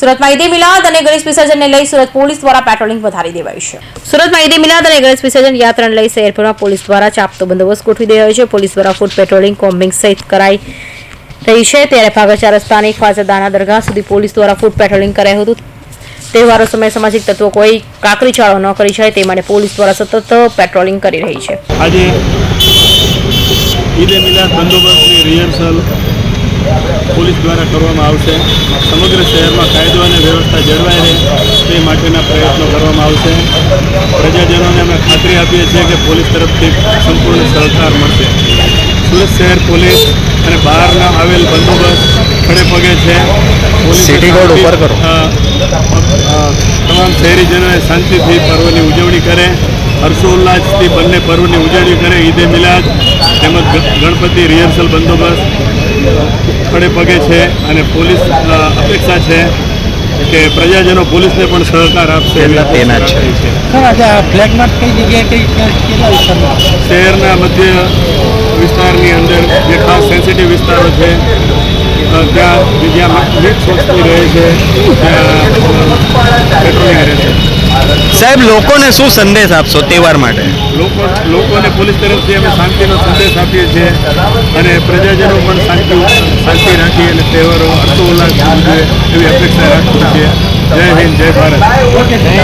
સુરતમાં ઈદે મિલાદ અને ગણેશ વિસર્જનને લઈ સુરત પોલીસ દ્વારા પેટ્રોલિંગ વધારી દેવાયું છે. સુરતમાં ઈદે મિલાદ અને ગણેશ વિસર્જન યાત્રાને લઈ શહેરભરમાં પોલીસ દ્વારા ચાપતો બંદોબસ્ત ગોઠવી દેવાયો છે. પોલીસ દ્વારા ફૂડ પેટ્રોલિંગ કોમ્બિંગ સહિત કરાઈ રહી છે. ત્યારે ભાગચાર રસ્તાની ખ્વાજાદાના દરગાહ સુધી પોલીસ દ્વારા ફૂડ પેટ્રોલિંગ કરાયું હતું. તહેવારો સમયે સામાજિક તત્વો કોઈ કાકરી ચાળો ન કરી જાય તે માટે પોલીસ દ્વારા સતત પેટ્રોલિંગ કરી રહી છે. આજે ઈદે મિલાદ બંદોબસ્તની રિહર્સલ પોલીસ દ્વારા કરવામાં આવશે. સમગ્ર શહેરમાં કાયદો અને વ્યવસ્થા જળવાઈ રહે તે માટેના પ્રયત્નો કરવામાં આવશે. પ્રજાજનોને અમે ખાતરી આપીએ છીએ કે પોલીસ તરફથી સંપૂર્ણ સહકાર મળશે. સુરત શહેર પોલીસ અને બહારના આવેલ બંદોબસ્ત ખડે પગે છે. સિટી ઉપર કરો. તમામ શહેરીજનોએ શાંતિથી પર્વની ઉજવણી કરે. હર્ષોલ્લાસથી બંને પર્વની ઉજવણી કરે. ઈદે મિલાદ તેમજ ગણપતિ રિહર્સલ બંદોબસ્ત. ખડે પગે છે અને પોલીસ અપેક્ષા છે કે પ્રજાજનો પોલીસને પણ સહકાર આપશે એવી તેના- તેના છે. શહેરના મધ્ય વિસ્તારની અંદર જે ખાસ સેન્સિટિવ વિસ્તારો છે ત્યાં જગ્યામાં મિક્સ વસ્તી રહે છે પેટ્રોલિંગ રહે છે. સાહેબ લોકોને શું સંદેશ આપશો તહેવાર માટે? લોકો લોકોને પોલીસ તરફથી અમે શાંતિનો સંદેશ આપીએ છીએ અને પ્રજાજનો પણ શાંતિ શાંતિ રાખી અને તહેવારો હર્ષોલ્લાસ ઉજવે એવી અપેક્ષા રાખીએ છીએ. જય હિન્દ, જય ભારત.